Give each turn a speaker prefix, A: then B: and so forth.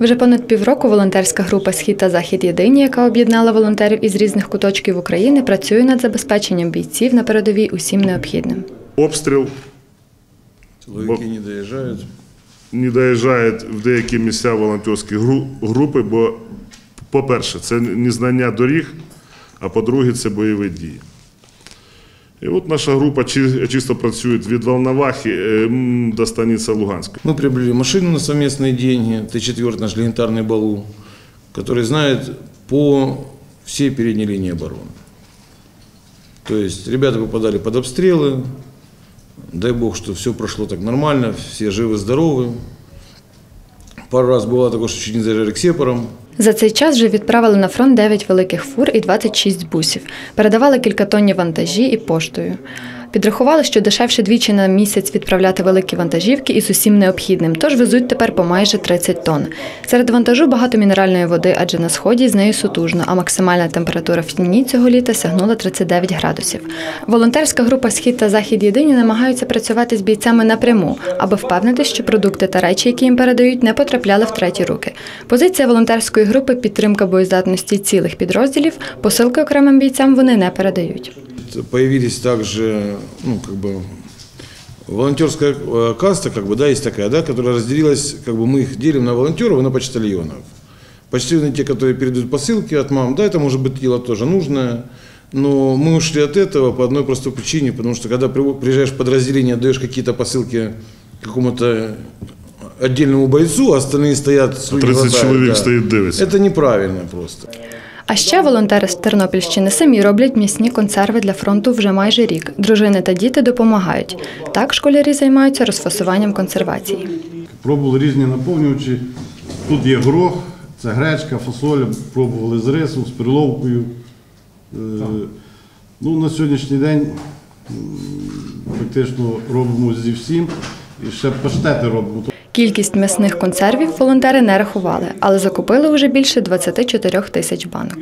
A: Вже понад півроку волонтерська група Схід та Захід Єдині, яка об'єднала волонтерів із різних куточків України, працює над забезпеченням бійців на передовій усім необхідним.
B: Обстріл
C: Силовики не доезжают.
B: не доїжджають в деякі місця волонтерські групи, бо, по-перше, це незнання доріг, а по-друге, це бойові дії. І от наша група чи- чисто працює від Волновахи е, м, до станиці Луганська.
C: Мы приобрели машину на совместные деньги, Т-4 наш легендарный Балу, который знает по всей передней линии обороны. То есть ребята попадали под обстрелы, дай бог, что все прошло так нормально, все живы-здоровы. Пару раз бывало такое, что чуть не заезжали к сепарам.
A: За цей час вже відправили на фронт 9 великих фур і 26 бусів. Передавали кілька тонні вантажі і поштою. Підрахували, що дешевше двічі на місяць відправляти великі вантажівки із усім необхідним, тож везуть тепер по майже 30 тонн. Серед вантажу багато мінеральної води, адже на сході з нею сутужно, а максимальна температура в тіні цього літа сягнула 39 градусів. Волонтерська група Схід та Захід єдині намагаються працювати з бійцями напряму, аби впевнити, що продукти та речі, які їм передають, не потрапляли в треті руки. Позиція волонтерської групи підтримка боєздатності цілих підрозділів, посилки окремим бійцям вони не передають.
C: Появились также, ну, как бы, волонтерская э, каста, как бы, да, есть такая, да, которая разделилась, как бы мы их делим на волонтеров и на почтальонов. Почтальоны те, которые передают посылки от мам, да, это может быть дело тоже нужное, но мы ушли от этого по одной простой причине, потому что когда приезжаешь в подразделение, отдаешь какие-то посылки какому-то отдельному бойцу, а остальные стоят с
B: 30 чоловік стоїть дивиться.
C: Это неправильно просто.
A: А ще волонтери з Тернопільщини самі роблять м'ясні консерви для фронту вже майже рік. Дружини та діти допомагають. Так школярі займаються розфасуванням консервації.
D: Пробували різні наповнювачі. Тут є горох, це гречка, фасоля, пробували з рисом, з приловкою. Е, Ну, на сьогоднішній день фактично робимо зі всім. І ще паштети робимо.
A: Кількість м'ясних консервів волонтери не рахували, але закупили вже більше 24 тисяч банок.